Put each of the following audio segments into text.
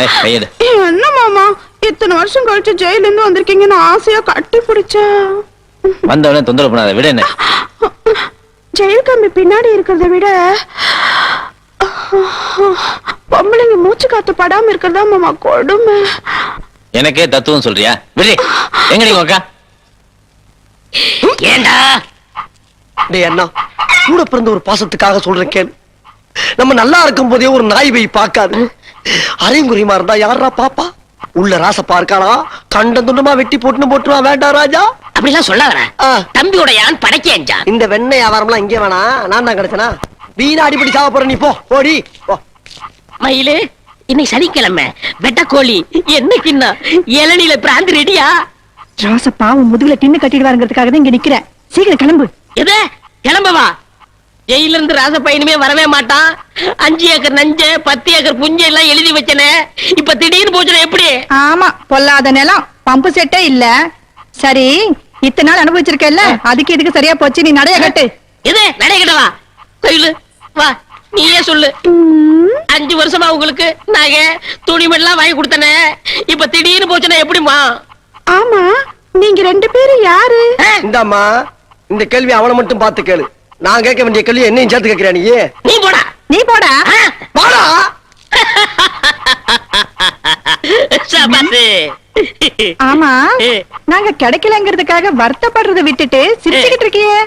என்ன மாமா? இத்தனை வருஷம் கழிச்சு ஜெயில இருந்து வந்திருக்கீங்கன்னு ஆசையா கட்டி பிடிச்சா வந்தவனே தொந்தரவு பண்ணாத விட என்ன. ஜெயில் கம்பி பின்னாடி இருக்கிறத விட பொம்பளைங்க மூச்சு காத்து படாம இருக்கிறதா மாமா? கொடுமை. எனக்கே தத்துவம் சொல்றியா? விடு. எங்க நீங்க அக்கா? ஏண்டா? டேய் அண்ணா கூட பிறந்த ஒரு பாசத்துக்காக சொல்றேன் கேள். நம்ம நல்லா இருக்கும் போதே ஒரு நாய் போய் பார்க்காது. அரைங்குறியமா இருந்தா யாரா பாப்பா? உள்ள ராசப்பா இருக்கானா கண்ட துண்டமா வெட்டி போட்டுன்னு போட்டுருவா வேண்டாம் ராஜா. அப்படிலாம் சொல்லாதடா. ஆ. தம்பியோட யான் படைக்கேன்ஜான் இந்த வெண்ணெய் வியாபாரம்லாம் இங்கே வேணா நான் தான் கிடைச்சனா? வீணா அடிப்படி சாவ போற நீ போ ஓடி மயிலு இன்னைக்கு சனிக்கிழமை. வெட்டக்கோழி என்னைக்குன்னா இளநில பிராந்தி ரெடியா? ராசப்பா உன் முதுகுல டின்னு கட்டிடுவாருங்கிறதுக்காக தான் இங்க நிக்கிறேன். சீக்கிரம் கிளம்பு. எது? கிளம்பவா? ஜெயில இருந்து ராசப்பா இனிமே வரவே மாட்டான். அஞ்சு ஏக்கர் நஞ்ச பத்து ஏக்கர் புஞ்ச எல்லாம் எழுதி வச்சனே. இப்ப திடீர்னு போச்சுனா எப்படி? ஆமா பொல்லாத நிலம். பம்பு செட்டே இல்ல. சரி இத்தனை நாள் அனுபவிச்சிருக்கல அதுக்கு இதுக்கு சரியா போச்சு. நீ நடைய கட்டு. எது? நடைகிட்டவா கோயிலு வா நீயே சொல்லு. அஞ்சு வருஷமா உங்களுக்கு நகை துணிமணிலாம் வாங்கி கொடுத்தனே. இப்ப திடீர்னு போச்சுனா எப்படிமா ஆமா நீங்க ரெண்டு பேரும் யாரு? இந்தாம்மா இந்த கேள்வி அவனை மட்டும் பார்த்து கேளு. நான் கேட்க வேண்டிய கேள்வி என்னையும் சேர்த்து கேட்கிறா நீ? நீ போடா. நீ போடா. சபாசு ஆமா. நாங்க கிடைக்கலங்கிறதுக்காக வருத்தப்படுறத விட்டுட்டு சிரிச்சுக்கிட்டு இருக்கியே.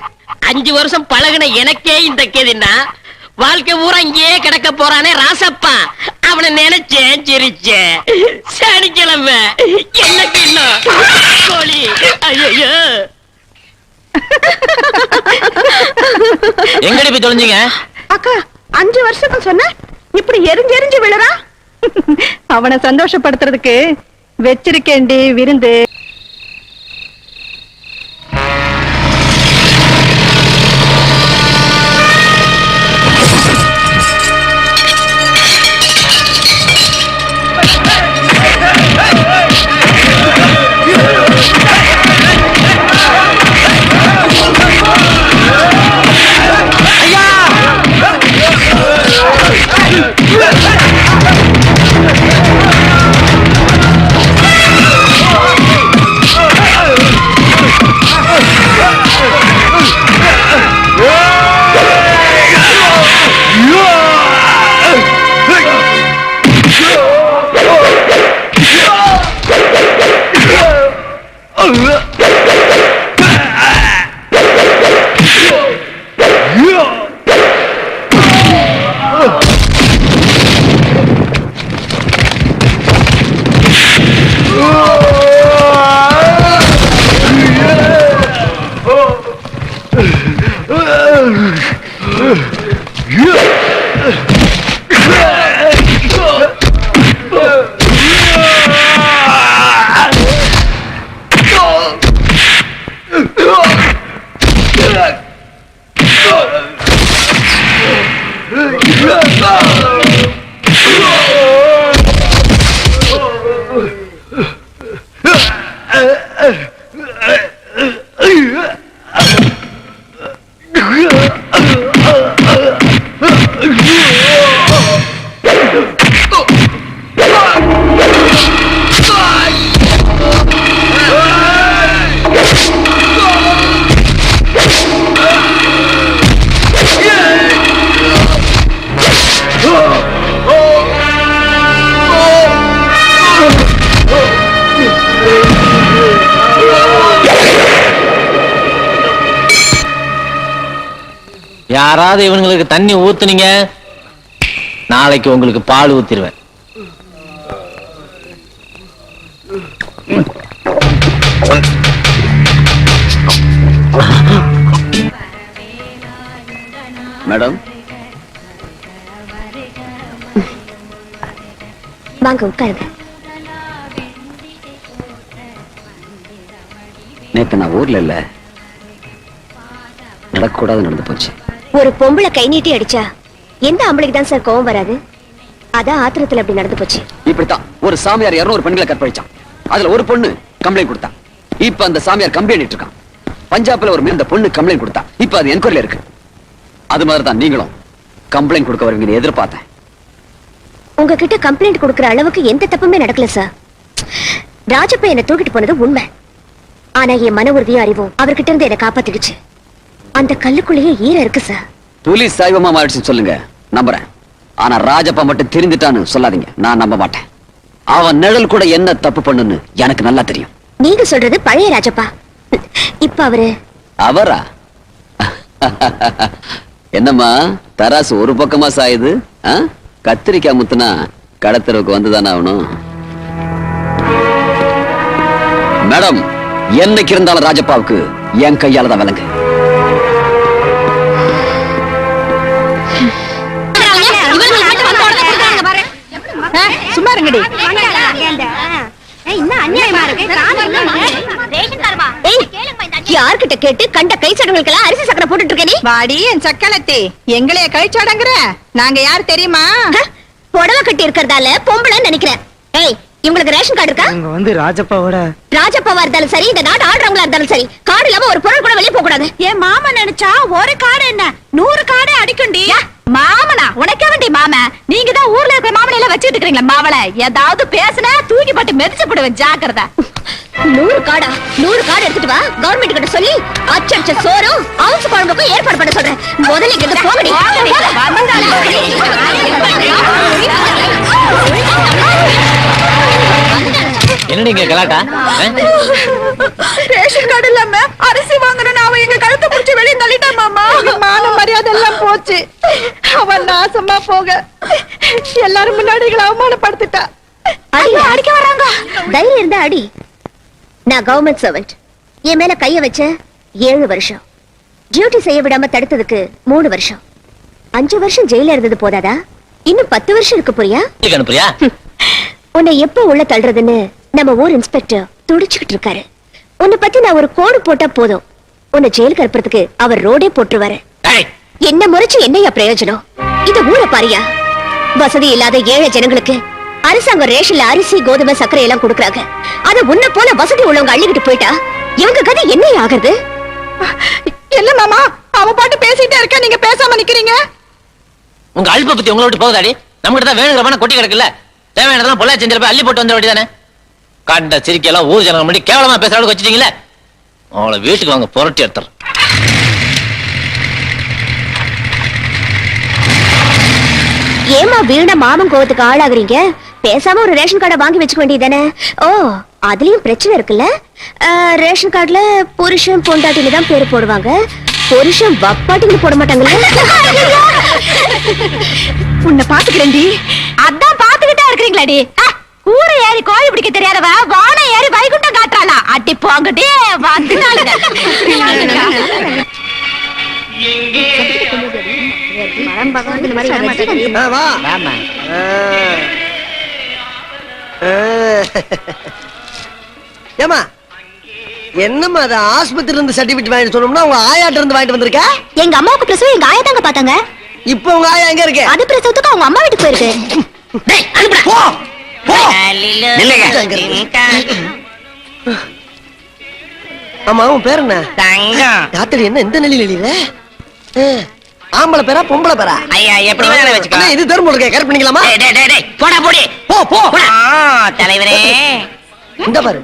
அஞ்சு வருஷம் பழகுன எனக்கே இந்த கேதின்னா வாழ்க்கை பூரா இங்கேயே கிடக்க போறானே ராசப்பா. அவனை நினைச்சேன் சிரிச்சேன். சனிக்கிழமை என்ன கோழி. ஐயோ எங்கடி போய் தொலைஞ்சீங்க? அக்கா அஞ்சு வருஷத்துக்கு சொன்ன இப்படி எரிஞ்சு எரிஞ்சு விழுறா? அவனை சந்தோஷப்படுத்துறதுக்கு வச்சிருக்கேன்டி விருந்து. யாராவது இவனுங்களுக்கு தண்ணி ஊத்துனீங்க நாளைக்கு உங்களுக்கு பால் ஊத்திருவேன். மேடம்? வாங்க உட்காருங்க. நேத்து நான் ஊர்ல இல்ல. நடக்கக்கூடாது நடந்து போச்சு. ஒரு பொம்பளை கை நீட்டி அடிச்சா எந்த ஆம்பளைக்கு தான் சார் கோவம் வராது? அதான் ஆத்திரத்துல அப்படி நடந்து போச்சு. இப்படித்தான். ஒரு சாமியார் இருநூறு பெண்களை கற்பழிச்சான். அதுல ஒரு பொண்ணு கம்ப்ளைண்ட் கொடுத்தா. இப்ப அந்த சாமியார் கம்ப்ளைண்ட் இருக்கான் பஞ்சாப்ல ஒரு இந்த பொண்ணு கம்ப்ளைண்ட் கொடுத்தா. இப்ப அது என்கொயரில இருக்கு. அது மாதிரி தான் நீங்களும் கம்ப்ளைண்ட் கொடுக்க வருவீங்கன்னு எதிர்பார்த்தேன். உங்ககிட்ட கம்ப்ளைண்ட் கொடுக்கற அளவுக்கு எந்த தப்புமே நடக்கல சார் ராஜப்பா என்ன தூக்கிட்டு போனது உண்மை. ஆனா என் மன உறுதியும் அறிவும் அவர்கிட்ட இருந்து என்ன காப்பாத்திடுச்சு. அந்த கல்லுக்குள்ளேயே ஈரம் இருக்கு சார் புலி சைவமா மாறிடுச்சுன்னு சொல்லுங்க. நம்புறேன். ஆனா ராஜப்பா மட்டும் தெரிஞ்சுட்டான்னு சொல்லாதீங்க. நான் நம்ப மாட்டேன். அவன் நிழல் கூட என்ன தப்பு பண்ணுன்னு எனக்கு நல்லா தெரியும். நீங்க சொல்றது பழைய ராஜப்பா. இப்ப அவரு? அவரா? என்னம்மா தராசு ஒரு பக்கமா சாயுது? கத்திரிக்காய் முத்துனா கடத்தரவுக்கு வந்துதானே ஆகணும்? மேடம் என்னைக்கு இருந்தாலும் ராஜப்பாவுக்கு என் கையால தான் விலங்கு. ஏய், யார்கிட்ட கேட்டு கண்ட கை சடங்குகளுக்கெல்லாம் அரிசி சக்கரை போட்டுட்டு இருக்க நீ? வாடி என் சக்களத்தி எங்களைய கழிச்சாடங்குற நாங்க யார் தெரியுமா? புடவை கட்டி இருக்கிறதால பொம்பளை நினைக்கிறேன். ஏய் இவங்களுக்கு ரேஷன் கார்டு இருக்கா? இவங்க வந்து ராஜப்பாவோட ராஜப்பாவா இருந்தாலும் சரி இந்த நாடு ஆடுறவங்களா இருந்தாலும் சரி கார்டு இல்லாம ஒரு பொருள் கூட வெளியே போக கூடாது என் மாமா நினைச்சா ஒரு காடு என்ன? நூறு காடே அடிக்குண்டி மாமனா உனக்கே வேண்டி மாம. நீங்க தான் ஊர்ல இருக்கிற மாமனை எல்லாம் வச்சுட்டு இருக்கீங்களா மாவளை. ஏதாவது பேசுனா தூக்கி போட்டு மெதிச்சு போடுவேன் ஜாக்கிரதை. நூறு காடா நூறு கார்டு எடுத்துட்டு வா. கவர்மெண்ட் கிட்ட சொல்லி அச்சடிச்ச சோறும் அவுச்சு குழம்புக்கும் ஏற்பாடு பண்ண சொல்றேன். முதல்ல இங்க போகடி என்ன நீங்க கலாட்டா ஆ? ரேஷன் கார்டு இல்லாம அரிசி வாங்கணும்னு அவன் எங்க கழுத்தை புடிச்சு வெளியே தள்ளிட்டான் மாமா மான மரியாதை எல்லாம் போச்சு. அவன் நாசமா போக. எல்லாரும் முன்னாடி எங்களை அவமானப்படுத்திட்டா அடிக்க வராங்க. தைரியம் இருந்தா அடி. நான் கவர்மெண்ட் சர்வெண்ட் என் மேல கைய வச்ச ஏழு வருஷம். டியூட்டி செய்ய விடாம தடுத்ததுக்கு மூணு வருஷம். அஞ்சு வருஷம் ஜெயில இருந்தது போதாதா? இன்னும் பத்து வருஷம் இருக்கு புரியா? அனுப்புறியா? உன்னை எப்ப உள்ள தள்ளுறதுன்னு நம்ம ஊர் இன்ஸ்பெக்டர் துடிச்சுக்கிட்டு இருக்காரு. உன்னை பத்தி நான் ஒரு கோடு போட்டா போதும். உன்னை ஜெயிலுக்கு அனுப்புறதுக்கு அவர் ரோடே போட்டுருவாரு. ஏய், என்ன முறைச்சு என்னையா பிரயோஜனம்? இது ஊரை பாரியா? வசதி இல்லாத ஏழை ஜனங்களுக்கு அரசாங்கம் ரேஷன்ல அரிசி கோதுமை சர்க்கரை எல்லாம் கொடுக்கறாங்க. அத உன்ன போல வசதி உள்ளவங்க அள்ளிக்கிட்டு போயிட்டா இவங்க கதை என்ன ஆகுறது? இல்ல மாமா? அவ பாட்டு பேசிட்டே இருக்க நீங்க பேசாம நிக்கிறீங்க? உங்க அழுப்பை பத்தி உங்களை விட்டு போகுதாடி நம்ம கிட்ட தான் வேணுங்கிற பணம் கொட்டி கிடக்குல்ல. தேவையானதெல்லாம் பொள்ளாச்சி செஞ்சிருப்ப அள்ளி போட்டு வந்த வேண்டியதானே கண்ட சிரிக்கையெல்லாம் ஊர் ஜனங்க முன்னாடி கேவலமா பேசுற அளவுக்கு வச்சுட்டீங்களே அவளை வீட்டுக்கு வாங்க புரட்டி எடுத்துறேன் ஏமா வீணா மாமன் கோவத்துக்கு ஆளாகுறீங்க? பேசாம ஒரு ரேஷன் கார்டை வாங்கி வச்சுக்க வேண்டியதானே ஓ அதுலயும் பிரச்சனை இருக்குல்ல? ரேஷன் கார்டுல புருஷன் பொண்டாட்டின்னு தான் பேரு போடுவாங்க. புருஷன் வப்பாட்டின்னு போட மாட்டாங்கல்ல? உன்னை பாத்துக்கிறேன்டி. அதான் பாத்துக்கிட்டே இருக்கிறீங்களாடி. கூரை ஏறி கோழி பிடிக்க தெரியாதவ வானை ஏறி வைகுண்டம் காட்டுறாளா? அட்டி போங்கடி வந்துட்டாளுங்க ஆ, வா ஆ. ஆ. ஏம்மா என்னம்மா அது ஆஸ்பத்திரில இருந்து சர்டிபிகேட் வாங்கிட்டு சொன்னோம்னா உங்க ஆயாட்ட இருந்து வாங்கிட்டு வந்திருக்க? எங்க அம்மாவுக்கு பிரசவம் எங்க ஆயா தாங்க பாத்தாங்க இப்போ உங்க ஆயா எங்க இருக்கு? அது பிரசவத்துக்கு அவங்க அம்மா வீட்டுக்கு போயிருக்கு. டேய், அனுப்புடா. போ போ. நில்லுங்க. ஆமா உன் பேர் என்ன? தங்கம். ராத்திரி என்ன இந்த நிலையில இல்ல ஆம்பளை பேரா பொம்பளை பேரா? ஐயா எப்படி வேணாலும் வச்சுக்கோ இது தரும் இருக்கே கரெக்ட் பண்ணிக்கலாமா டேய், டேய், போடா போடி. போ போ. ஆ, தலைவரே. இந்த பாரு.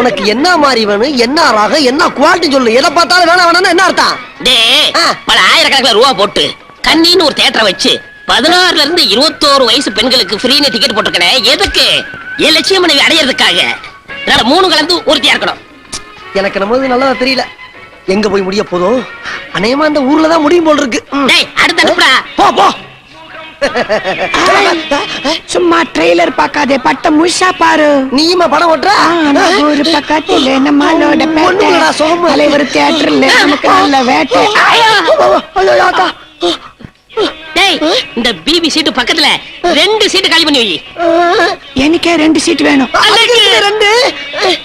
உனக்கு என்ன மாதிரி வேணும் என்ன ராகம் என்ன குவாலிட்டி சொல்லு. எதை பார்த்தாலும் வேணாம் வேணாம்னு என்ன அர்த்தம்? டேய். பல ஆயிரக்கணக்கில் ரூபா போட்டு கண்ணின்னு ஒரு தேட்டரை வச்சு பதினாறுல இருந்து இருபத்தோரு வயசு பெண்களுக்கு ஃப்ரீன்னு டிக்கெட் போட்டிருக்கேன் எதுக்கு? என் லட்சியம் மனைவி அடையிறதுக்காக? அதனால மூணு கலந்து ஒருத்தியா இருக்கணும். எனக்கு நம்ம இது நல்லதா தெரியல. எங்க போய் முடிய போதும்? அநேகமா அந்த ஊர்ல தான் முடியும் போல் இருக்கு. ம். டேய் அடுத்து அனுப்புடா. போ போ. சும்மா ட்ரெய்லர் பார்க்காதே பட்ட முழுசா பாரு. நீயுமா படம் ஓட்டுற? ஒரு பக்கத்துல நம்மளோட. தலைவர் தியேட்டர்ல நமக்கு நல்ல வேட்டை. சீட்டு பக்கத்துல ரெண்டு சீட்டு காலி பண்ணி வை எனக்கே ரெண்டு சீட் வேணும் ரெண்டு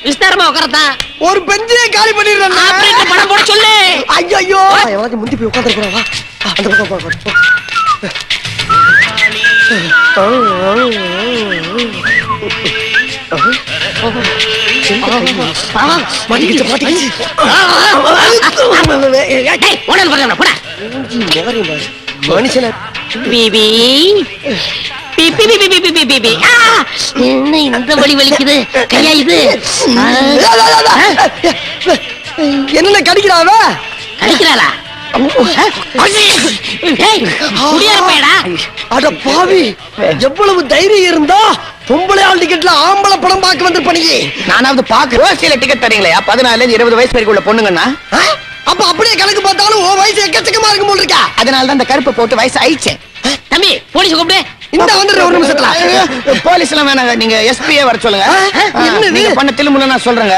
விஸ்தாரமா உட்காரதா ஒரு பெஞ்சே காலி பண்ணிடுறேன் ஆபரேட்டர் படம் போட சொல்லு ஐயோ எவனாச்சும் முந்தி போய் உட்காந்துருக்கிறா வா அந்த பக்கம் போ. மாட்டிக்கிச்சு, மாட்டிக்கிச்சு. உடனே போடா. மனுஷனை பிபி. என்ன இந்த வலி வலிக்குது? கையா இது என்ன கடிக்கிறாவ? கடிக்கிறாளா? அட பாவி எவ்வளவு தைரியம் இருந்தா பொம்பளை ஆள் டிக்கெட்ல பாக்கு படம் பார்க்க வந்திருப்பணியே நானாவது பாக்குறோம் சில டிக்கெட் தரீங்களா பதினாலு இருபது வயசு வரைக்கும் உள்ள பொண்ணுங்கன்னா? அப்ப அப்படியே கணக்கு பார்த்தாலும் உன் வயசு எக்கச்சக்கமா இருக்கும் போல் இருக்கா. அதனால தான் இந்த கருப்பு போட்டு வயசு ஆயிடுச்சு. தம்பி போலீஸ் கூப்பிடு. இந்த வந்துடுற ஒரு நிமிஷத்துல. போலீஸ் எல்லாம் வேணாங்க. நீங்க எஸ்பியே வர சொல்லுங்க? நீங்க பண்ண தில்லுமுள்ள நான் சொல்றேங்க.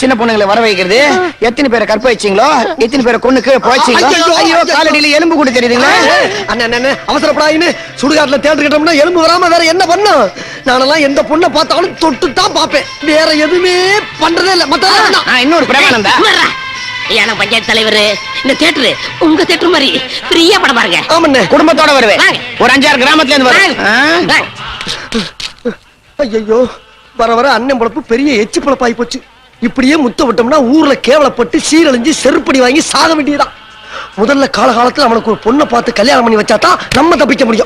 சின்ன பொண்ணுங்களை வர வைக்கிறது. எத்தனை பேரை கற்ப வச்சீங்களோ எத்தனை பேரை கொண்டுக்கு போய்ச்சீங்களோ ஐயோ. காலடியில எலும்பு கூட தெரியுதுங்களா? அண்ணே அண்ணே அவசரப்படாயின்னு சுடுகாட்டுல தேர்ந்து கிட்டோம்னா எலும்பு வராம வேற என்ன பண்ணும்? நானெல்லாம் எந்த பொண்ணை பார்த்தாலும் தொட்டு தான் பார்ப்பேன். வேற எதுவுமே பண்றதே இல்ல. மத்த இன்னொரு பிரமானந்தா நான் பஞ்சாயத்து தலைவர். இந்த தேட்டரு உங்க தேட்டர் மாதிரி ஃப்ரீயா படம் பாருங்க. ஆமண்ணே குடும்பத்தோட வருவேன். ஒரு அஞ்சாறு கிராமத்துல இருந்து. வாங்க. ஐயோ வர வர அண்ணன் பொழப்பு பெரிய எச்சு பொழப்பாகி போச்சு. இப்படியே முத்த விட்டோம்னா ஊர்ல கேவலப்பட்டு சீரழிஞ்சு செருப்படி வாங்கி சாக வேண்டியதுதான். முதல்ல காலகாலத்துல அவனுக்கு ஒரு பொண்ணை பார்த்து கல்யாணம் பண்ணி வச்சாதான் நம்ம தப்பிக்க முடியும்.